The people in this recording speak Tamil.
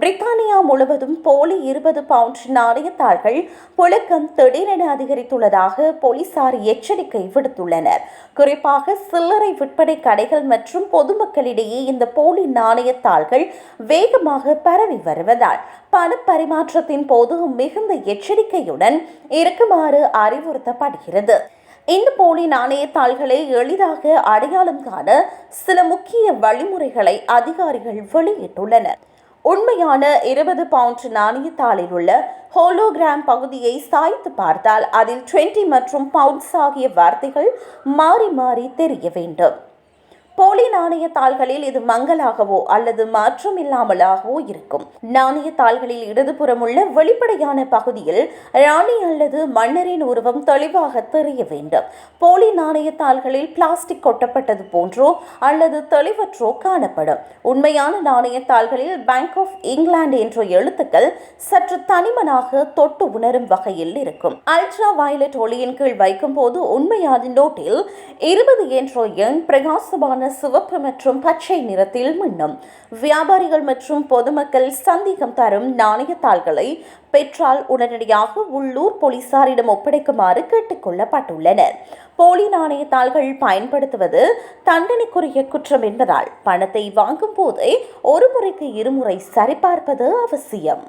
பிரித்தானியா முழுவதும் போலி இருபது பவுண்ட் நாணயத்தாள்கள் புழக்கம் திடீரென அதிகரித்துள்ளதாக போலீசார் எச்சரிக்கை விடுத்துள்ளனர். குறிப்பாக சில்லறை விற்பனை கடைகள் மற்றும் பொதுமக்களிடையே இந்த போலி நாணயத்தாள்கள் வேகமாக பரவி வருவதால் பண பரிமாற்றத்தின் போது மிகுந்த எச்சரிக்கையுடன் இருக்குமாறு அறிவுறுத்தப்படுகிறது. இந்த போலி நாணயத்தாள்களை எளிதாக அடையாளம் காண சில முக்கிய வழிமுறைகளை அதிகாரிகள் வெளியிட்டுள்ளனர். உண்மையான இருபது பவுண்ட் நாணயத்தாளில் உள்ள ஹோலோகிராம் பகுதியை சாய்த்து பார்த்தால் அதில் 20 மற்றும் பவுண்ட்ஸ் ஆகிய வார்த்தைகள் மாறி மாறி தெரிய வேண்டும். போலி நாணயத்தாள்களில் இது மங்கலாகவோ அல்லது மாற்றம் இல்லாமலாகவோ இருக்கும். நாணயத்தாள்களில் இடதுபுறம் உள்ள வெளிப்படையான பகுதியில் ராணி அல்லது மன்னரின் உருவம் தெளிவாக தெரிய வேண்டும். போலி நாணயத்தாள்களில் பிளாஸ்டிக் கொட்டப்பட்டது போன்றோ அல்லது தெளிவற்றோ காணப்படும். உண்மையான நாணயத்தாள்களில் பேங்க் ஆஃப் இங்கிலாந்து என்ற எழுத்துக்கள் சற்று தனிமனாக தொட்டு உணரும் வகையில் இருக்கும். அல்ட்ரா வயலட் ஒளியின் கீழ் வைக்கும் போது உண்மையான நோட்டில் இருபது என்ற எண் பிரகாசமான சிவப்பு மற்றும் பச்சை நிறத்தில் மின்னும். வியாபாரிகள் மற்றும் பொதுமக்கள் சந்தேகம் தரும் நாணயத்தாள்களை பெற்றால் உடனடியாக உள்ளூர் போலீசாரிடம் ஒப்படைக்குமாறு கேட்டுக்கொள்ளப்பட்டுள்ளனர் போலி நாணயத்தாள்கள் பயன்படுத்துவது தண்டனைக்குரிய குற்றம் என்பதால் பணத்தை வாங்கும் போதே ஒரு முறைக்கு இருமுறை சரிபார்ப்பது அவசியம்.